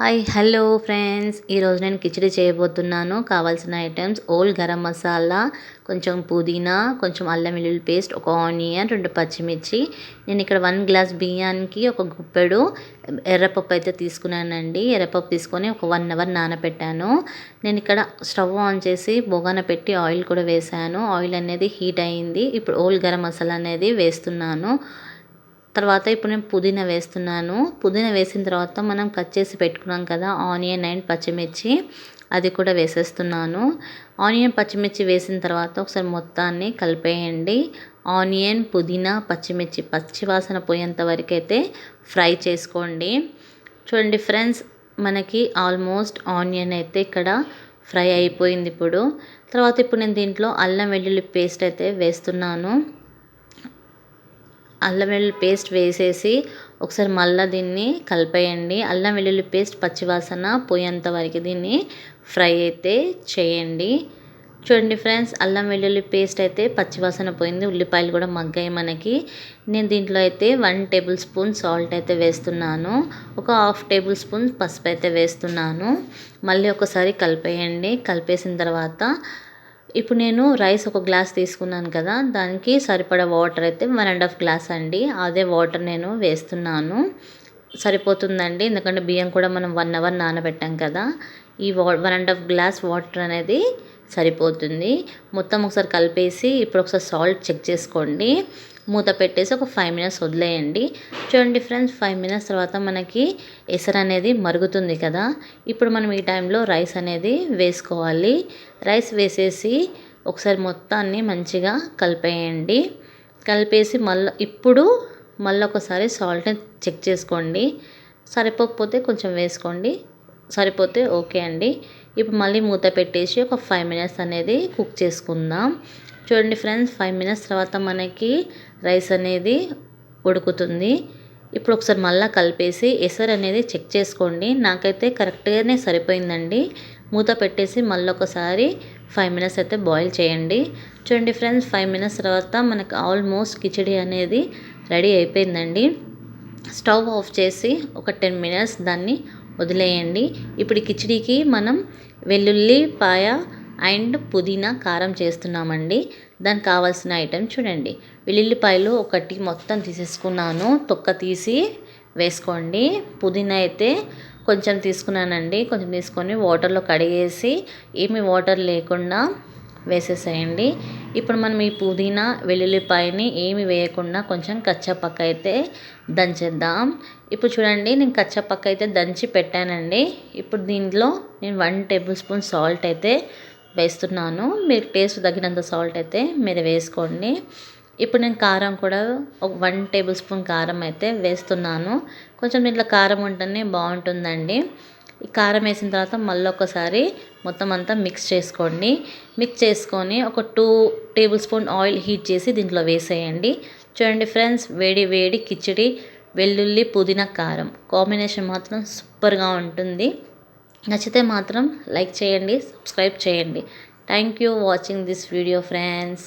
Hi hello friends. ఈరోజు నేను కిచడీ చేయబోతున్నాను. కావాల్సిన ఐటమ్స్ ఓల్డ్ గరం మసాలా కొంచెం పుదీనా కొంచెం అల్లం వెల్లుల్లి పేస్ట్ ఒక ఆనియన్ రెండు పచ్చిమిర్చి. నేను ఇక్కడ వన్ గ్లాస్ బియ్యానికి ఒక గుప్పెడు ఎర్రపప్పు అయితే తీసుకున్నానండి. ఎర్రపప్పు తీసుకొని ఒక వన్ అవర్ నానబెట్టాను నేను ఇక్కడ స్టవ్ ఆన్ చేసి బొగాన పెట్టి ఆయిల్ కూడా వేసాను ఆయిల్ అనేది హీట్ అయింది. ఇప్పుడు ఓల్డ్ గరం మసాలా అనేది వేస్తున్నాను. తర్వాత ఇప్పుడు నేను పుదీనా వేస్తున్నాను. పుదీనా వేసిన తర్వాత మనం కట్ చేసి పెట్టుకున్నాం కదా ఆనియన్ అండ్ పచ్చిమిర్చి అది కూడా వేసేస్తున్నాను. ఆనియన్ పచ్చిమిర్చి వేసిన తర్వాత ఒకసారి మొత్తాన్ని కలిపేయండి. ఆనియన్ పుదీనా పచ్చిమిర్చి పచ్చివాసన పోయేంత వరకు అయితే ఫ్రై చేసుకోండి. చూడండి ఫ్రెండ్స్ మనకి ఆల్మోస్ట్ ఆనియన్ అయితే ఇక్కడ ఫ్రై అయిపోయింది ఇప్పుడు. తర్వాత ఇప్పుడు నేను దీంట్లో అల్లం వెల్లుల్లి పేస్ట్ అయితే వేస్తున్నాను. అల్లం వెల్లుల్లి పేస్ట్ వేసేసి ఒకసారి మళ్ళీ దీన్ని కలిపేయండి. అల్లం వెల్లుల్లి పేస్ట్ పచ్చివాసన పోయేంత వరకు దీన్ని ఫ్రై అయితే చేయండి. చూడండి ఫ్రెండ్స్ అల్లం వెల్లుల్లి పేస్ట్ అయితే పచ్చివాసన పోయింది. ఉల్లిపాయలు కూడా మగ్గాయి మనకి. నేను దీంట్లో అయితే వన్ టేబుల్ స్పూన్ సాల్ట్ అయితే వేస్తున్నాను. ఒక హాఫ్ టేబుల్ స్పూన్ పసుపు అయితే వేస్తున్నాను. మళ్ళీ ఒకసారి కలిపేయండి. కలిపేసిన తర్వాత ఇప్పుడు నేను రైస్ ఒక గ్లాస్ తీసుకున్నాను కదా దానికి సరిపడా వాటర్ అయితే వన్ అండ్ హాఫ్ గ్లాస్ అండి. అదే వాటర్ నేను వేస్తున్నాను. సరిపోతుందండి ఎందుకంటే బియ్యం కూడా మనం వన్ అవర్ నానబెట్టాం కదా. ఈ వా one and half glass water అనేది సరిపోతుంది. మొత్తం ఒకసారి కలిపేసి ఇప్పుడు ఒకసారి సాల్ట్ చెక్ చేసుకోండి. మూత పెట్టేసి ఒక ఫైవ్ మినిట్స్ వదిలేయండి. చూడండి ఫ్రెండ్స్ ఫైవ్ మినిట్స్ తర్వాత మనకి ఎసరు అనేది మరుగుతుంది కదా. ఇప్పుడు మనం ఈ టైంలో రైస్ అనేది వేసుకోవాలి. రైస్ వేసేసి ఒకసారి మొత్తాన్ని మంచిగా కలిపేయండి. కలిపేసి మళ్ళీ ఇప్పుడు మళ్ళీ ఒకసారి సాల్ట్ని చెక్ చేసుకోండి. సరిపోకపోతే కొంచెం వేసుకోండి. సరిపోతే ఓకే అండి. ఇప్పుడు మళ్ళీ మూత పెట్టేసి ఒక ఫైవ్ మినిట్స్ అనేది కుక్ చేసుకుందాం. చూడండి ఫ్రెండ్స్ ఫైవ్ మినిట్స్ తర్వాత మనకి రైస్ అనేది ఉడుకుతుంది. ఇప్పుడు ఒకసారి మళ్ళీ కలిపేసి ఎసరు అనేది చెక్ చేసుకోండి. నాకైతే కరెక్ట్గానే సరిపోయిందండి. మూత పెట్టేసి మళ్ళీ ఒకసారి ఫైవ్ మినిట్స్ అయితే బాయిల్ చేయండి. చూడండి ఫ్రెండ్స్ ఫైవ్ మినిట్స్ తర్వాత మనకు ఆల్మోస్ట్ కిచడి అనేది రెడీ అయిపోయిందండి. స్టవ్ ఆఫ్ చేసి ఒక టెన్ మినిట్స్ దాన్ని వదిలేయండి. ఇప్పుడు కిచిడికి మనం వెల్లుల్లి పాయ అండ్ పుదీనా కారం చేస్తున్నామండి. దానికి కావాల్సిన ఐటెం చూడండి. వెల్లుల్లిపాయలు ఒకటి మొత్తం తీసేసుకున్నాను. తొక్క తీసి వేసుకోండి. పుదీనా అయితే కొంచెం తీసుకున్నానండి. కొంచెం తీసుకొని వాటర్లో కడిగేసి ఏమి వాటర్ లేకుండా వేసేసేయండి. ఇప్పుడు మనం ఈ పుదీనా వెల్లుల్లిపాయని ఏమి వేయకుండా కొంచెం కచ్చపక్క అయితే దంచేద్దాం. ఇప్పుడు చూడండి నేను కచ్చపక్క అయితే దంచి పెట్టానండి. ఇప్పుడు దీంట్లో నేను వన్ టేబుల్ స్పూన్ సాల్ట్ అయితే వేస్తున్నాను. మీరు టేస్ట్ తగినంత సాల్ట్ అయితే మీరు వేసుకోండి. ఇప్పుడు నేను కారం కూడా ఒక వన్ టేబుల్ స్పూన్ కారం అయితే వేస్తున్నాను. కొంచెం దీంట్లో కారం ఉంటేనే బాగుంటుందండి. ఈ కారం వేసిన తర్వాత మళ్ళీ ఒకసారి మొత్తం అంతా మిక్స్ చేసుకోండి. మిక్స్ చేసుకొని ఒక two tablespoon oil heat చేసి దీంట్లో వేసేయండి. చూడండి ఫ్రెండ్స్ వేడి వేడి కిచిడి వెల్లుల్లి పుదీనా కారం. కాంబినేషన్ మాత్రం సూపర్గా ఉంటుంది. నచ్చితే మాత్రం లైక్ చేయండి సబ్స్క్రైబ్ చేయండి. Thank you watching this video friends